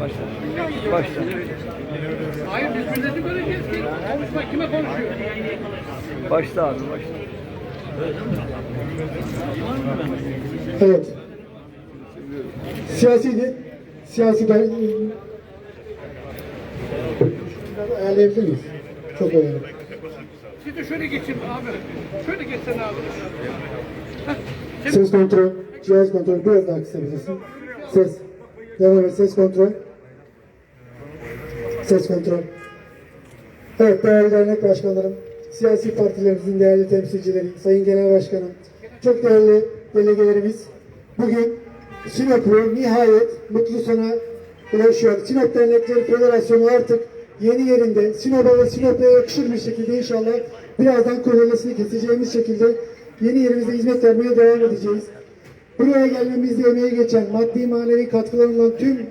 Başla. Başla. Hayır biz milleti göreceğiz ki. Konuşma kime konuşuyor? Başla abi başla. Evet. Siyasi siyasi ben ayarlayabilir? Çok önemli. Siz de şöyle geçin abi. Şöyle geçsene abi. Ses kontrol, cihaz kontrol biraz daha kısabilirsin. Ses. Devam et, ses kontrol. Ses kontrol. Evet, değerli dernek başkanlarım, siyasi partilerimizin değerli temsilcileri, Sayın Genel Başkanım, çok değerli delegelerimiz, bugün Sinop'u nihayet mutlu sona ulaşıyor. Sinop Dernekleri Federasyonu artık yeni yerinde, Sinop'a ve Sinop'a yakışır bir şekilde inşallah birazdan kurulmasını keseceğimiz şekilde yeni yerimizde hizmet vermeye devam edeceğiz. Buraya gelmemizde emeği geçen maddi manevi katkılarından tüm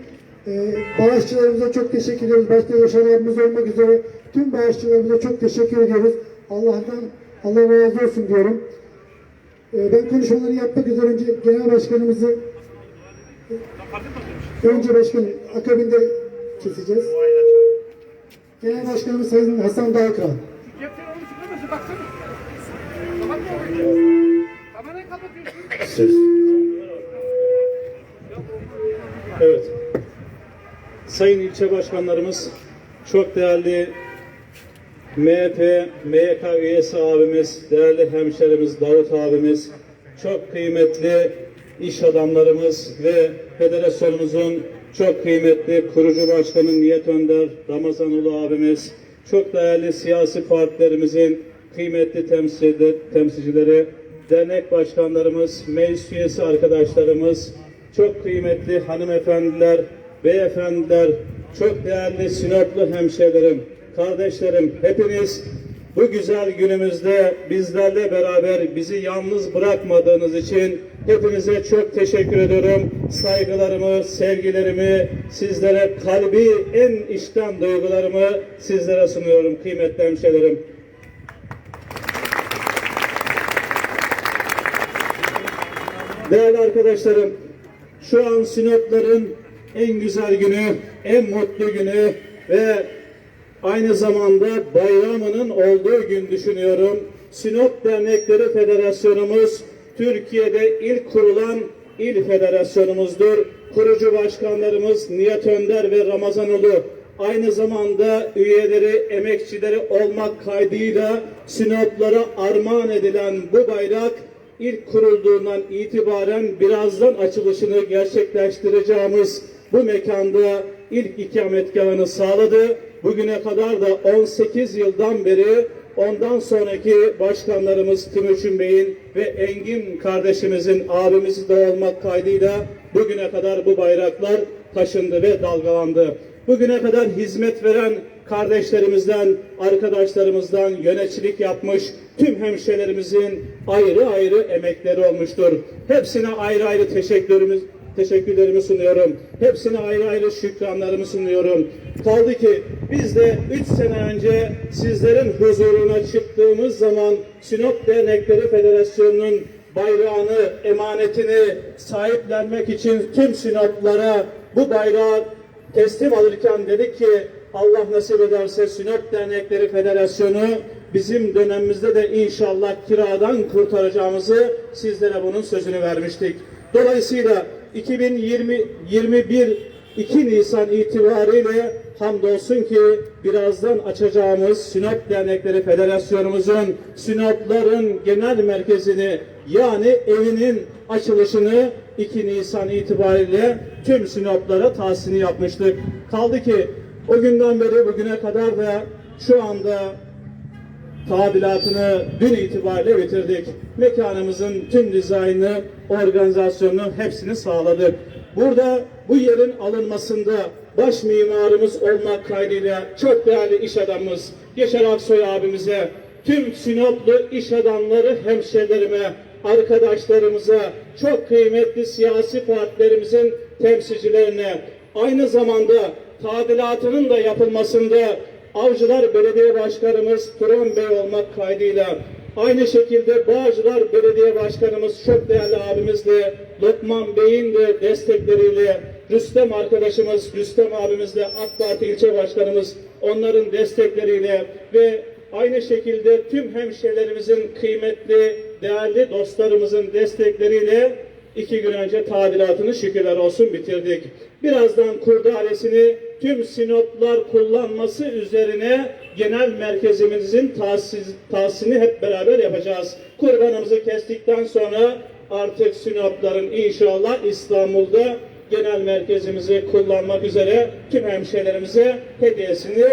e, bağışçılarımıza çok teşekkür ediyoruz. Başta Yaşar abimiz olmak üzere tüm bağışçılarımıza çok teşekkür ediyoruz. Allah'tan Allah razı olsun diyorum. E, ben konuşmaları yapmak üzere önce genel başkanımızı e, önce başkan akabinde keseceğiz. Genel başkanımız Sayın Hasan Dağkıran. cepten Sayın ilçe başkanlarımız, çok değerli MHP, MYK üyesi abimiz, değerli hemşerimiz Davut abimiz, çok kıymetli iş adamlarımız ve federasyonumuzun çok kıymetli kurucu başkanı Niyet Önder, Ramazanulu abimiz, çok değerli siyasi partilerimizin kıymetli temsilcileri, dernek başkanlarımız, meclis üyesi arkadaşlarımız, çok kıymetli hanımefendiler, beyefendiler, çok değerli Sinoplu hemşehrilerim, kardeşlerim, hepiniz bu güzel günümüzde bizlerle beraber bizi yalnız bırakmadığınız için hepinize çok teşekkür ediyorum. Saygılarımı, sevgilerimi, sizlere kalbi en içten duygularımı sizlere sunuyorum kıymetli hemşehrilerim. Değerli arkadaşlarım, şu an Sinopların en güzel günü, en mutlu günü ve aynı zamanda bayramının olduğu gün düşünüyorum. Sinop Dernekleri Federasyonumuz Türkiye'de ilk kurulan il federasyonumuzdur. Kurucu başkanlarımız Nihat Önder ve Ramazanoğlu aynı zamanda üyeleri, emekçileri olmak kaydıyla Sinoplara armağan edilen bu bayrak ilk kurulduğundan itibaren birazdan açılışını gerçekleştireceğimiz bu mekanda ilk ikametgahını sağladı. Bugüne kadar da 18 yıldan beri ondan sonraki başkanlarımız Timuçin Bey'in ve Engin kardeşimizin abimizi de olmak kaydıyla bugüne kadar bu bayraklar taşındı ve dalgalandı. Bugüne kadar hizmet veren kardeşlerimizden, arkadaşlarımızdan yöneticilik yapmış tüm hemşehrilerimizin ayrı ayrı emekleri olmuştur. Hepsine ayrı ayrı teşekkürlerimiz teşekkürlerimi sunuyorum. Hepsine ayrı ayrı şükranlarımı sunuyorum. Kaldı ki biz de 3 sene önce sizlerin huzuruna çıktığımız zaman Sinop Dernekleri Federasyonu'nun bayrağını, emanetini sahiplenmek için tüm Sinoplara bu bayrağı teslim alırken dedik ki Allah nasip ederse Sinop Dernekleri Federasyonu bizim dönemimizde de inşallah kiradan kurtaracağımızı sizlere bunun sözünü vermiştik. Dolayısıyla 2020 21 2 Nisan itibariyle hamdolsun ki birazdan açacağımız Sinop Dernekleri Federasyonumuzun Sinopların genel merkezini yani evinin açılışını 2 Nisan itibariyle tüm Sinoplara tahsini yapmıştık. Kaldı ki o günden beri bugüne kadar da şu anda tadilatını dün itibariyle bitirdik. Mekanımızın tüm dizaynı, organizasyonunu hepsini sağladık. Burada bu yerin alınmasında baş mimarımız olmak kaydıyla çok değerli iş adamımız Yaşar Aksoy abimize, tüm Sinoplu iş adamları hemşehrilerime, arkadaşlarımıza, çok kıymetli siyasi partilerimizin temsilcilerine, aynı zamanda tadilatının da yapılmasında Avcılar Belediye Başkanımız Turan Bey olmak kaydıyla aynı şekilde Bağcılar Belediye Başkanımız çok değerli abimiz de Lokman Bey'in de destekleriyle Rüstem arkadaşımız, Rüstem abimizle AK Parti ilçe başkanımız onların destekleriyle ve aynı şekilde tüm hemşehrilerimizin kıymetli, değerli dostlarımızın destekleriyle iki gün önce tadilatını şükürler olsun bitirdik. Birazdan kurdalesini tüm sinoplar kullanması üzerine genel merkezimizin tahsis, tahsisini hep beraber yapacağız. Kurbanımızı kestikten sonra artık sinopların inşallah İstanbul'da genel merkezimizi kullanmak üzere tüm hemşehrilerimize hediyesini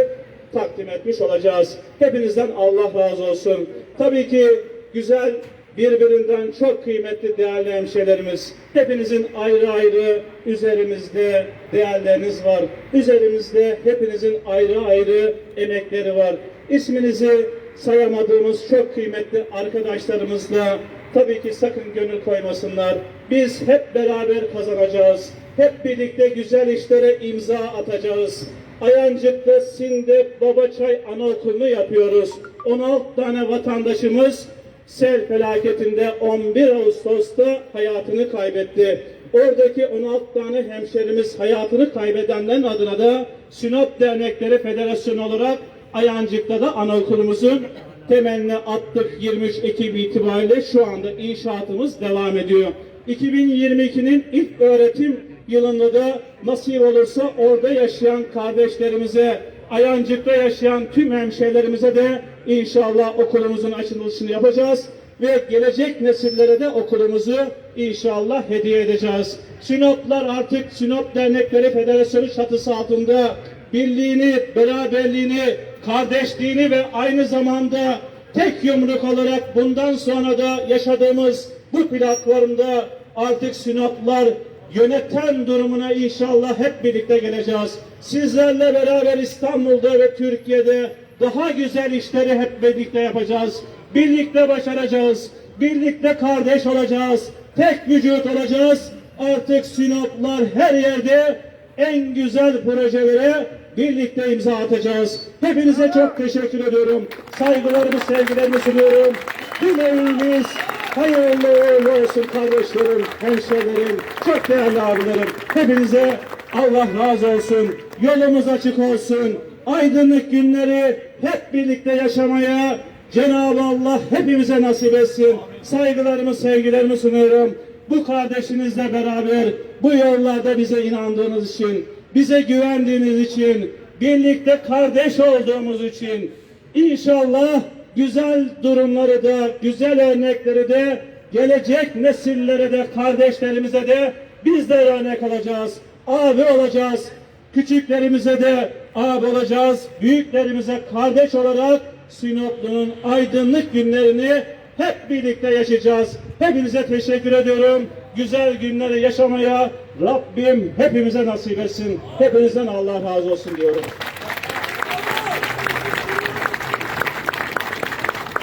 takdim etmiş olacağız. Hepinizden Allah razı olsun. Tabii ki güzel birbirinden çok kıymetli değerli hemşehrilerimiz. Hepinizin ayrı ayrı üzerimizde değerleriniz var. Üzerimizde hepinizin ayrı ayrı emekleri var. İsminizi sayamadığımız çok kıymetli arkadaşlarımızla tabii ki sakın gönül koymasınlar. Biz hep beraber kazanacağız. Hep birlikte güzel işlere imza atacağız. Ayancık'ta Sindep Babaçay Anaokulu'nu yapıyoruz. 16 tane vatandaşımız sel felaketinde 11 Ağustos'ta hayatını kaybetti. Oradaki 16 tane hemşerimiz hayatını kaybedenlerin adına da Sinop Dernekleri Federasyonu olarak Ayancık'ta da anaokulumuzun temelini attık 23 Ekim itibariyle şu anda inşaatımız devam ediyor. 2022'nin ilk öğretim yılında da nasip olursa orada yaşayan kardeşlerimize, Ayancık'ta yaşayan tüm hemşehrilerimize de inşallah okulumuzun açılışını yapacağız ve gelecek nesillere de okulumuzu inşallah hediye edeceğiz. Sinoplar artık Sinop Dernekleri Federasyonu çatısı altında birliğini, beraberliğini, kardeşliğini ve aynı zamanda tek yumruk olarak bundan sonra da yaşadığımız bu platformda artık Sinoplar yöneten durumuna inşallah hep birlikte geleceğiz. Sizlerle beraber İstanbul'da ve Türkiye'de daha güzel işleri hep birlikte yapacağız. Birlikte başaracağız. Birlikte kardeş olacağız. Tek vücut olacağız. Artık Sinoplar her yerde en güzel projelere birlikte imza atacağız. Hepinize çok teşekkür ediyorum. Saygılarımı, sevgilerimi sunuyorum. Dileğiniz hayırlı uğurlu olsun kardeşlerim, hemşehrilerim, çok değerli abilerim. Hepinize Allah razı olsun. Yolumuz açık olsun. Aydınlık günleri hep birlikte yaşamaya Cenab-ı Allah hepimize nasip etsin. Saygılarımı, sevgilerimi sunuyorum. Bu kardeşinizle beraber bu yollarda bize inandığınız için, bize güvendiğiniz için, birlikte kardeş olduğumuz için inşallah güzel durumları da, güzel örnekleri de gelecek nesillere de, kardeşlerimize de biz de örnek olacağız. Abi olacağız. Küçüklerimize de abi olacağız. Büyüklerimize kardeş olarak Sinoplu'nun aydınlık günlerini hep birlikte yaşayacağız. Hepinize teşekkür ediyorum. Güzel günleri yaşamaya Rabbim hepimize nasip etsin. Hepinizden Allah razı olsun diyorum.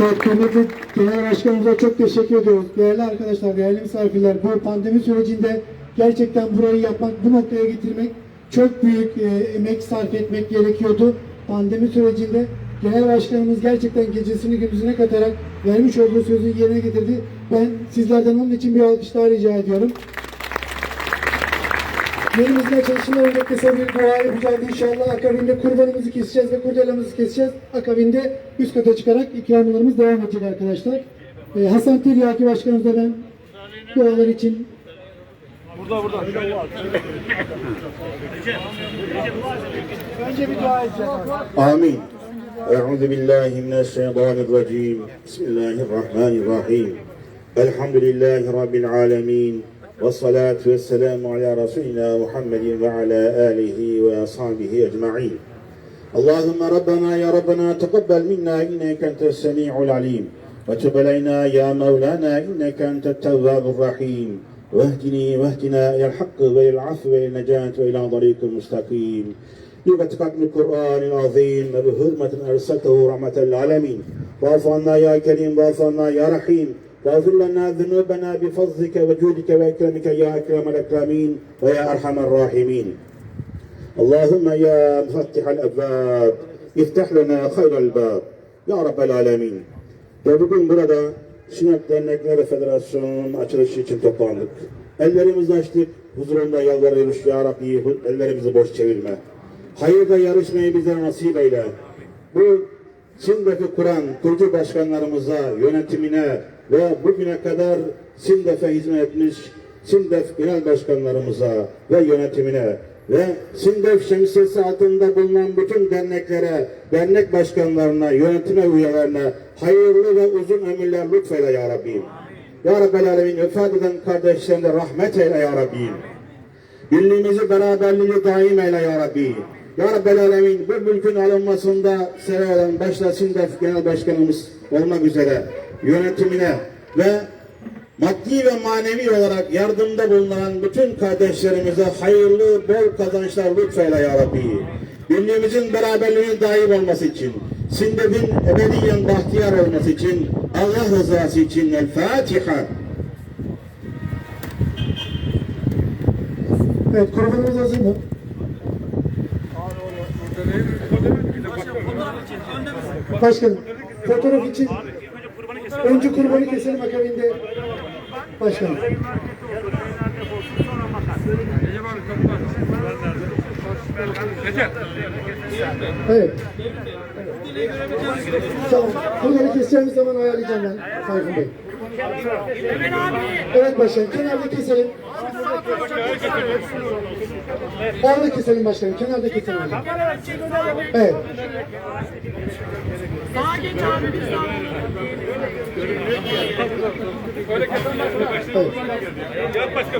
Kıymetli Genel Başkanımıza çok teşekkür ediyoruz. Değerli arkadaşlar, değerli misafirler, bu pandemi sürecinde gerçekten burayı yapmak, bu noktaya getirmek çok büyük e, emek sarf etmek gerekiyordu. Pandemi sürecinde Genel Başkanımız gerçekten gecesini gündüzüne katarak vermiş olduğu sözü yerine getirdi. Ben sizlerden onun için bir alkış daha rica ediyorum. Yerimizin açılışında önce kısa bir dua yapacağız inşallah. Akabinde kurbanımızı keseceğiz ve kurdelamızı keseceğiz. Akabinde üst kata çıkarak ikramlarımız devam edecek arkadaşlar. Ee, Hasan Tiryaki Başkanımıza ben dualar için Önce bir dua edeceğiz. آمين أعوذ بالله من الشيطان الرجيم بسم الله الرحمن الرحيم الحمد لله رب العالمين والصلاة والسلام على رسولنا محمد وعلى آله وأصحابه أجمعين. اللهم ربنا يا ربنا تقبل منا إنك أنت السميع العليم. وتب علينا يا مولانا إنك أنت التواب الرحيم. واهدني واهدنا إلى الحق وإلى العفو وإلى النجاة وإلى طريق المستقيم. بفتحة القرآن العظيم وبحرمة أرسلته رحمة للعالمين. واعف يا كريم واعف يا رحيم. واغفر لنا ذنوبنا بفضلك وجودك وإكرامك يا أكرم الأكرمين ويا أرحم الراحمين اللهم يا مفتح الأبواب افتح لنا خير الباب Ya Rabbel Alemin. Ve bugün burada Sinop Dernekleri Federasyonu'nun açılışı için toplandık. Ellerimizi açtık, huzurunda yalvarıyoruz ya Rabbi ellerimizi boş çevirme. Hayırda yarışmayı bize nasip eyle. Bu Sindef'i kuran kurucu başkanlarımıza, yönetimine ve bugüne kadar Sindef'e hizmet etmiş Sindef genel başkanlarımıza ve yönetimine ve Sindef şemsiyesi altında bulunan bütün derneklere, dernek başkanlarına, yönetime üyelerine hayırlı ve uzun ömürler lütfeyle ya Rabbi. Ya Rabbel Alemin vefat eden kardeşlerine rahmet eyle ya Rabbi. Birliğimizi, beraberliği daim eyle ya Rabbi. Ya Rabbel Alemin bu mülkün alınmasında sebep olan başta Sindef Genel Başkanımız olmak üzere yönetimine ve maddi ve manevi olarak yardımda bulunan bütün kardeşlerimize hayırlı, bol kazançlar lütfeyle ya Rabbi. Birliğimizin beraberliğinin daim olması için, Sindef'in ebediyen bahtiyar olması için, Allah rızası için El Fatiha. Evet kurbanımız hazır mı? Başkanım fotoğraf için önce kurbanı keselim akabinde başkanım. Evet. Tamam. Bunları keseceğimiz zaman ayarlayacağım ben Tayfun Bey. Evet başkanım. Kenarda keselim. Orada keselim başkanım. Kenarda keselim. Evet. Sağa geç abi bir sağa.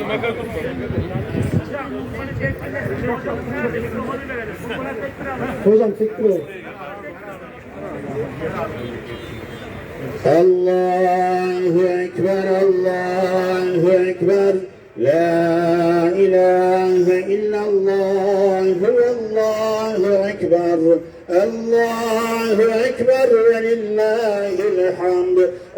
Bakalım. Hocam olun. Allahu Ekber, Allahu Ekber. La ilahe illallah, Allahu Ekber. Allahu Ekber ve lillahil hamd.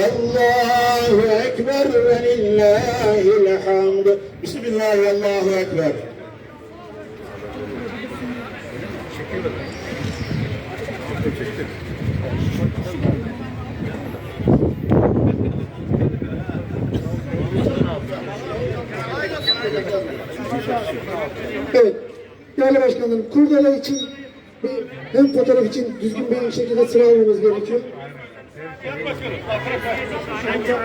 Allahu Ekber ve lillahil hamd. Bismillah, Allahu Ekber. Evet. Değerli başkanlarım, kurdele için hem fotoğraf için düzgün bir şekilde sıra almamız gerekiyor.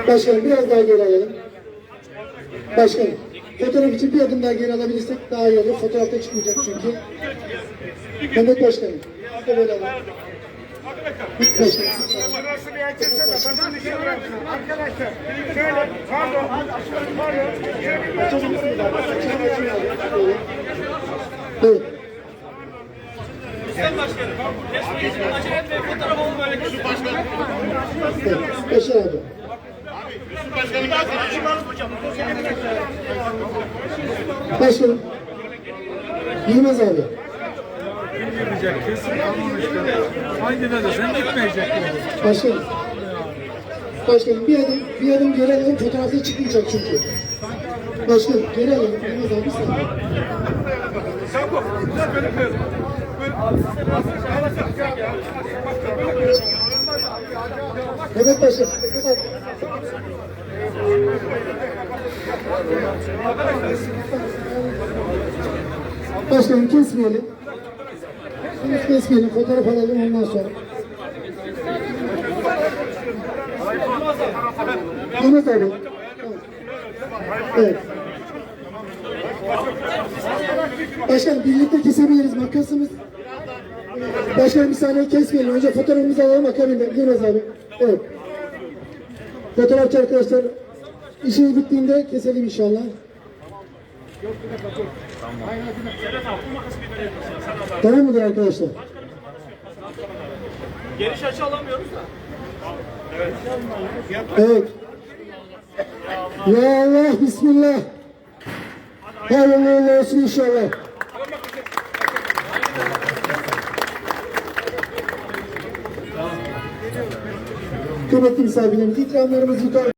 Başkanım biraz daha geri alalım. Başkanım, fotoğraf için bir adım daha geri alabilirsek daha iyi olur. Fotoğrafta çıkmayacak çünkü. Mehmet Başkanım, siz de böyle alın. Başkanım. Şurası bir açılsa da basın işe bırakın. Arkadaşlar şöyle pardon pardon. Evet. Evet, Başar abi. Başkanım. Yılmaz abi. Gidecek kesin ama işte hangi ne desen gitmeyecek. Başkanım. Başkanım bir adım, bir adım geri alalım fotoğrafta çıkmayacak çünkü. Başkanım geri alalım. Yılmaz abi bir saniye. Çabuk. Böyle böyle. Başkanım. Evet. Başkanım kesmeyelim. Henüz kesmeyelim. Fotoğraf alalım ondan sonra. Yılmaz abi. Evet. Başkanım birlikte kesebiliriz makasımız. Başkanım bir saniye kesmeyelim. Önce fotoğrafımızı alalım akabinde. Yılmaz abi. Evet. Fotoğrafçı arkadaşlar işiniz bittiğinde keselim inşallah. Tamam mıdır arkadaşlar? Geniş açı alamıyoruz da. Evet. Ya Allah Bismillah. Hayırlı olsun inşallah. Kıymetli misafirlerimiz, ikramlarımız yukarı.